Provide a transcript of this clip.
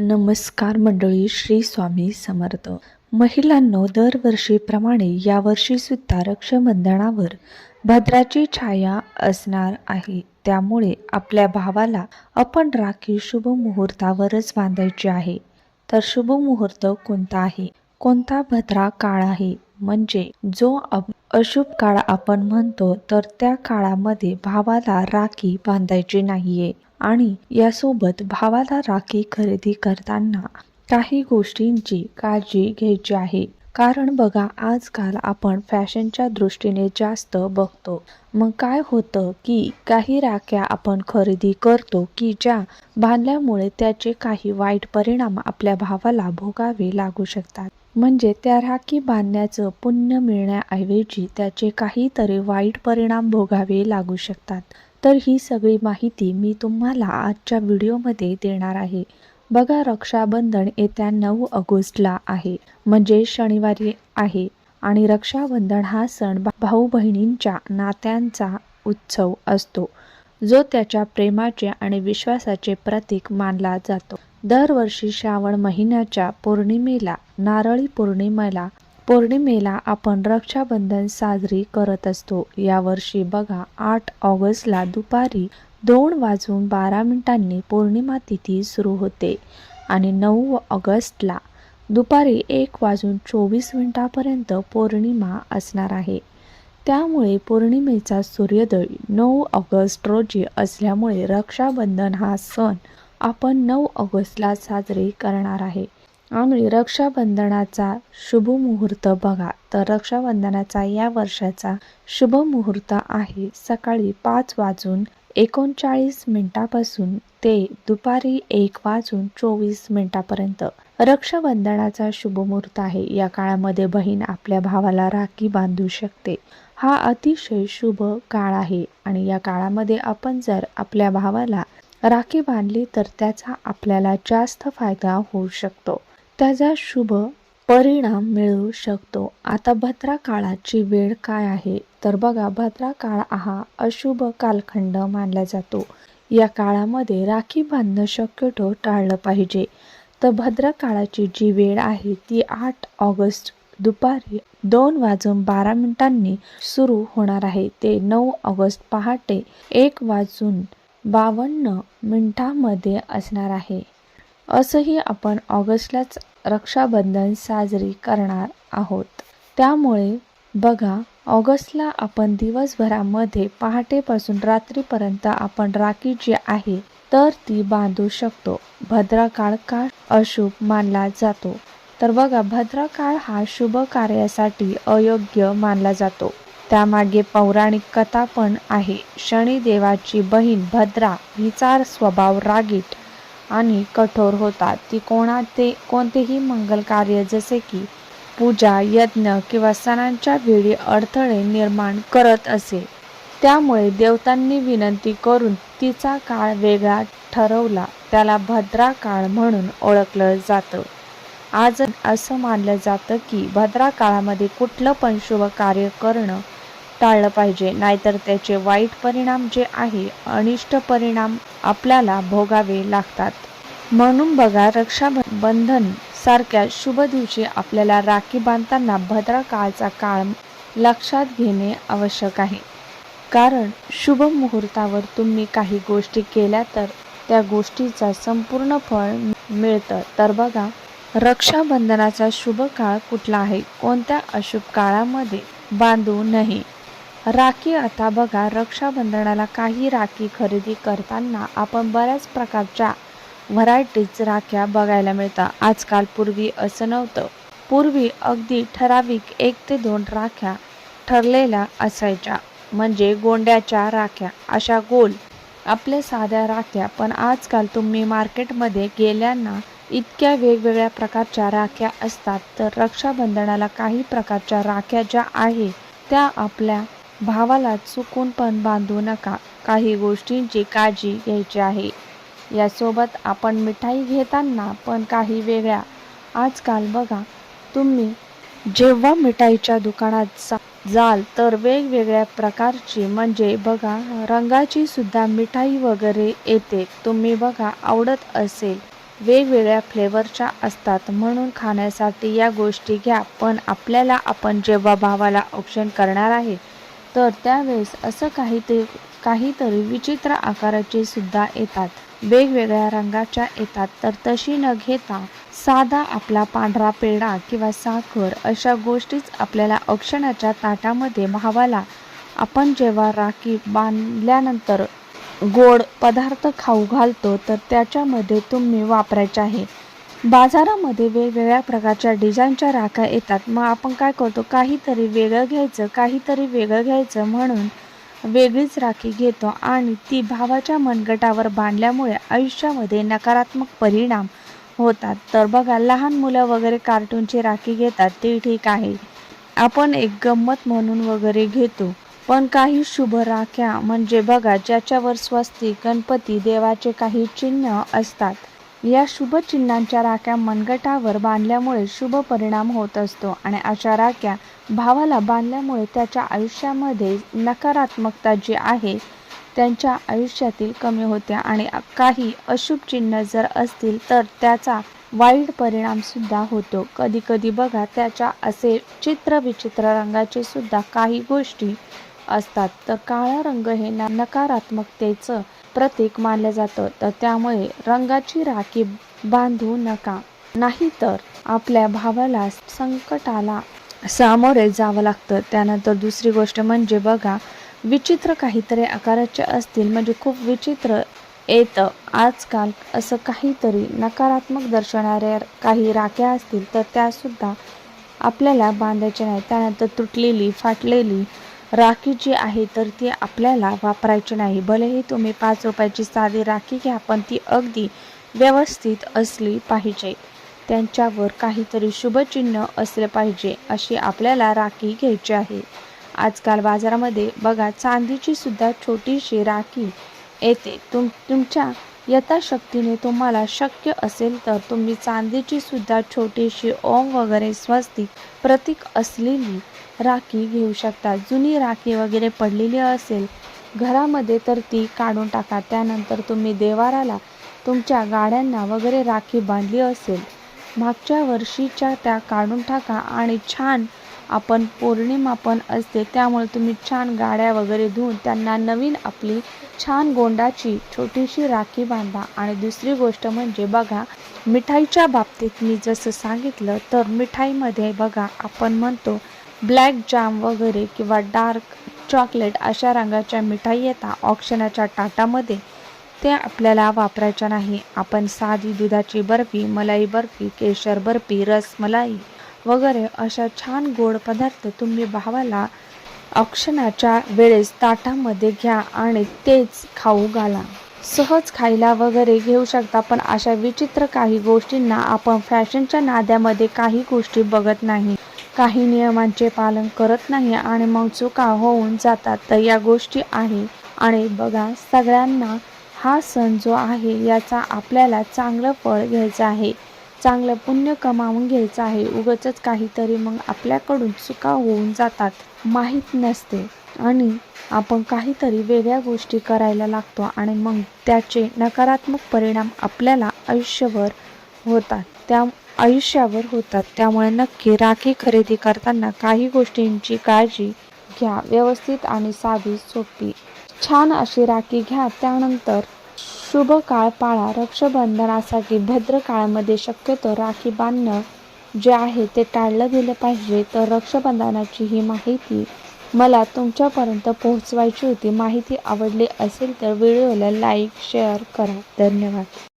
नमस्कार मंडळी श्री स्वामी समर्थ. महिलांनो दरवर्षीप्रमाणे यावर्षी सुद्धा रक्षाबंधनावर भद्राची छाया असणार आहे. त्यामुळे आपल्या भावाला आपण राखी शुभ मुहूर्तावरच बांधायची आहे. तर शुभ मुहूर्त कोणता आहे? कोणता भद्रा काळ आहे? म्हणजे जो अशुभ काळ आपण म्हणतो तर त्या काळामध्ये भावाला राखी बांधायची नाहीये. आणि यासोबत भावाला राखी खरेदी करताना काही गोष्टींची काळजी घ्यायची आहे. कारण बघा आजकाल आपण फॅशनच्या दृष्टीने जास्त बघतो. मग काय होतं की काही राख्या आपण खरेदी करतो की ज्या बांधल्यामुळे त्याचे काही वाईट परिणाम आपल्या भावाला भोगावे लागू शकतात. म्हणजे त्या राखी बांधण्याचं पुण्य मिळण्याऐवजी त्याचे काहीतरी वाईट परिणाम भोगावे लागू शकतात. तर ही सगळी माहिती मी तुम्हाला आजच्या व्हिडिओमध्ये देणार आहे. बघा रक्षाबंधन येत्या नऊ ऑगस्टला आहे. म्हणजे शनिवारी आहे. आणि रक्षाबंधन हा सण भाऊ बहिणींच्या नात्यांचा उत्सव असतो जो त्याच्या प्रेमाचे आणि विश्वासाचे प्रतीक मानला जातो. दरवर्षी श्रावण महिन्याच्या पौर्णिमेला नारळी पौर्णिमेला पौर्णिमेला आपण रक्षाबंधन साजरी करत असतो. यावर्षी बघा आठ ऑगस्टला दुपारी दोन वाजून बारा मिनिटांनी पौर्णिमा तिथी सुरू होते आणि नऊ ऑगस्टला दुपारी एक वाजून चोवीस मिनिटापर्यंत पौर्णिमा असणार आहे. त्यामुळे पौर्णिमेचा सूर्योदय नऊ ऑगस्ट रोजी असल्यामुळे रक्षाबंधन हा सण आपण नऊ ऑगस्टला साजरे करणार आहे. आणि रक्षाबंधनाचा शुभ मुहूर्त बघा. तर रक्षाबंधनाचा या वर्षाचा शुभ मुहूर्त आहे सकाळी पाच वाजून एकोणचाळीस मिनिटापासून ते दुपारी एक वाजून चोवीस मिनिटापर्यंत. रक्षाबंधनाचा शुभ मुहूर्त आहे. या काळामध्ये बहीण आपल्या भावाला राखी बांधू शकते. हा अतिशय शुभ काळ आहे आणि या काळामध्ये आपण जर आपल्या भावाला राखी बांधली तर त्याचा आपल्याला जास्त फायदा होऊ शकतो. त्याचा शुभ परिणाम मिळू शकतो. आता भद्रा काळाची वेळ काय आहे? तर बघा भद्रा काळ हा अशुभ कालखंड मानला जातो. या काळामध्ये राखी बांधणं शक्यतो टाळलं पाहिजे. तर भद्रा काळाची जी वेळ आहे ती आठ ऑगस्ट दुपारी दोन वाजून बारा मिनिटांनी सुरू होणार आहे. ते नऊ ऑगस्ट पहाटे एक वाजून बावन्न मिनिटांमध्ये असणार आहे. असंही आपण ऑगस्टलाच रक्षाबंधन साजरी करणार आहोत. त्यामुळे बघा ऑगस्टला आपण दिवसभरामध्ये पहाटेपासून रात्रीपर्यंत आपण राखी जी आहे तर ती बांधू शकतो. भद्रकाळ काळ का अशुभ मानला जातो? तर बघा भद्रकाळ हा शुभ कार्यासाठी अयोग्य मानला जातो. त्यामागे पौराणिक कथा पण आहे. शनिदेवाची बहीण भद्रा हिचा स्वभाव रागीट आणि कठोर होतात. ती कोणाते कोणतेही मंगल कार्य जसे की पूजा यज्ञ किंवा सणांच्या वेळी अडथळे निर्माण करत असे. त्यामुळे देवतांनी विनंती करून तिचा काळ वेगळा ठरवला. त्याला भद्रा काळ म्हणून ओळखलं जातं. आज असं मानलं जातं की भद्रा काळामध्ये कुठलं पण शुभ कार्य करणं टाळलं पाहिजे. नाहीतर त्याचे वाईट परिणाम जे आहे अनिष्ट परिणाम आपल्याला भोगावे लागतात. म्हणून बघा रक्षाबंधन सारख्या शुभ दिवशी आपल्याला राखी बांधताना भद्रकाळचा काळ लक्षात घेणे आवश्यक आहे. कारण शुभ मुहूर्तावर तुम्ही काही गोष्टी केल्या तर त्या गोष्टीचा संपूर्ण फळ मिळतं. तर बघा रक्षाबंधनाचा शुभ काळ कुठला आहे? कोणत्या अशुभ काळामध्ये बांधू नये? राखी आता बघा रक्षाबंधनाला काही राखी खरेदी करताना आपण बऱ्याच प्रकारच्या व्हरायटीज राख्या बघायला मिळतात. आजकाल पूर्वी असं नव्हतं. पूर्वी अगदी ठराविक एक ते दोन राख्या ठरलेल्या असायच्या. म्हणजे गोंड्याच्या राख्या अशा गोल आपल्या साध्या राख्या. पण आजकाल तुम्ही मार्केटमध्ये गेल्यांना इतक्या वेगवेगळ्या प्रकारच्या राख्या असतात. तर रक्षाबंधनाला काही प्रकारच्या राख्या ज्या आहे त्या आपल्या भावाला चुकून पण बांधू नका. काही गोष्टींची काळजी घ्यायची आहे. यासोबत आपण मिठाई घेताना पण काही वेगळ्या. आजकाल बघा तुम्ही जेव्हा मिठाईच्या दुकानात जा- जाल तर वेगवेगळ्या प्रकारची म्हणजे बघा रंगाची सुद्धा मिठाई वगैरे येते. तुम्ही बघा आवडत असेल. वेगवेगळ्या फ्लेवरच्या असतात. म्हणून खाण्यासाठी या गोष्टी घ्या. पण आपल्याला आपण जेव्हा भावाला औक्षण करणार आहे तर त्यावेळेस असं काहीतरी काहीतरी विचित्र आकाराचे सुद्धा येतात. वेगवेगळ्या रंगाच्या येतात. तर तशी न घेता साधा आपला पांढरा पेढा किंवा साखर अशा गोष्टीच आपल्याला औक्षणाच्या ताटामध्ये भावाला आपण जेव्हा राखी बांधल्यानंतर गोड पदार्थ खाऊ घालतो तर त्याच्यामध्ये तुम्ही वापरायचे आहे. बाजारामध्ये वेगवेगळ्या प्रकारच्या डिझाईनच्या राख्या येतात. मग आपण काय करतो? काहीतरी वेगळं घ्यायचं काहीतरी वेगळं घ्यायचं म्हणून वेगळीच राखी घेतो आणि ती भावाच्या मनगटावर बांधल्यामुळे आयुष्यामध्ये नकारात्मक परिणाम होतात. तर बघा लहान मुलं वगैरे कार्टूनची राखी घेतात ते ठीक आहे. आपण एक गंमत म्हणून वगैरे घेतो. पण काही शुभ राख्या म्हणजे बघा ज्याच्यावर स्वस्तिक गणपती देवाचे काही चिन्ह असतात. या शुभ चिन्हांच्या राख्या मनगटावर बांधल्यामुळे शुभ परिणाम होत असतो आणि अशा राख्या भावाला बांधल्यामुळे त्याच्या आयुष्यामध्ये नकारात्मकता जी आहे त्यांच्या आयुष्यातील कमी होते आणि काही अशुभ चिन्ह जर असतील तर त्याचा वाईट परिणाम सुद्धा होतो. कधी कधी बघा त्याच्या असे चित्र विचित्र रंगाचे सुद्धा काही गोष्टी असतात. तर काळा रंग हे ना नकारात्मकतेचं प्रतीक मानलं जातं. तर त्यामुळे रंगाची राखी बांधू नका. नाहीतर आपल्या भावाला संकटाला सामोरे जावं लागतं. त्यानंतर दुसरी गोष्ट म्हणजे बघा विचित्र काहीतरी आकाराचे असतील. म्हणजे खूप विचित्र येतं. आजकाल असं काहीतरी नकारात्मक दर्शवणाऱ्या काही राख्या असतील तर त्यासुद्धा आपल्याला बांधायच्या नाही त्यानंतर तुटलेली फाटलेली राखी जी आहे तर ती आपल्याला वापरायची नाही. भलेही तुम्ही पाच रुपयाची साधी राखी घ्या पण ती अगदी व्यवस्थित असली पाहिजे. त्यांच्यावर काहीतरी शुभचिन्ह असले पाहिजे अशी आपल्याला राखी घ्यायची आहे. आजकाल बाजारामध्ये बघा चांदीची सुद्धा छोटीशी राखी येते. तुम तुमच्या यथाशक्तीने तुम्हाला शक्य असेल तर तुम्ही चांदीची सुद्धा छोटीशी ओम वगैरे स्वस्तिक प्रतीक असलेली राखी घेऊ शकता. जुनी राखी वगैरे पडलेली असेल घरामध्ये तर ती काढून टाका. त्यानंतर तुम्ही देवाराला तुमच्या गाड्यांना वगैरे राखी बांधली असेल मागच्या वर्षीच्या त्या काढून टाका आणि छान आपण पौर्णिमापण असते. त्यामुळे तुम्ही छान गाड्या वगैरे धुवून त्यांना नवीन आपली छान गोंडाची छोटीशी राखी बांधा. आणि दुसरी गोष्ट म्हणजे बघा मिठाईच्या बाबतीत मी जसं सांगितलं तर मिठाईमध्ये बघा आपण म्हणतो ब्लॅक जाम वगैरे किंवा डार्क चॉकलेट अशा रंगाच्या मिठाई येतात. ऑक्शनाच्या टाटामध्ये ते आपल्याला वापरायच्या नाही. आपण साधी दुधाची बर्फी मलाई बर्फी केशर बर्फी रसमलाई वगैरे अशा छान गोड पदार्थ तुम्ही भावाला औक्षणाच्या वेळेस ताटामध्ये घ्या आणि तेच खाऊ घाला. सहज खायला वगैरे घेऊ शकता पण अशा विचित्र काही गोष्टींना आपण फॅशनच्या नाद्यामध्ये काही गोष्टी बघत नाही. काही नियमांचे पालन करत नाही आणि मग चुका होऊन जातात तर या गोष्टी आहे. आणि बघा सगळ्यांना हा सण जो आहे याचा आपल्याला चांगलं फळ घ्यायचं आहे. चांगलं पुण्य कमावून घ्यायचं आहे. उगाचच काहीतरी मग आपल्याकडून चुका होऊन जातात. माहीत नसते. आणि आपण काहीतरी वेगळ्या गोष्टी करायला लागतो आणि मग त्याचे नकारात्मक परिणाम आपल्याला आयुष्यभर होतात. त्या आयुष्यावर होतात. त्यामुळे नक्की राखी खरेदी करताना काही गोष्टींची काळजी घ्या. व्यवस्थित आणि साधी सोपी. छान अशी राखी घ्या. त्यानंतर शुभ काळ पाळा रक्षाबंधनासाठी भद्र काळामध्ये शक्यतो राखी बांधणं जे आहे ते टाळलं गेलं पाहिजे. तर रक्षाबंधनाची ही माहिती मला तुमच्यापर्यंत पोहोचवायची होती. माहिती आवडली असेल तर व्हिडिओला लाईक शेअर करा. धन्यवाद.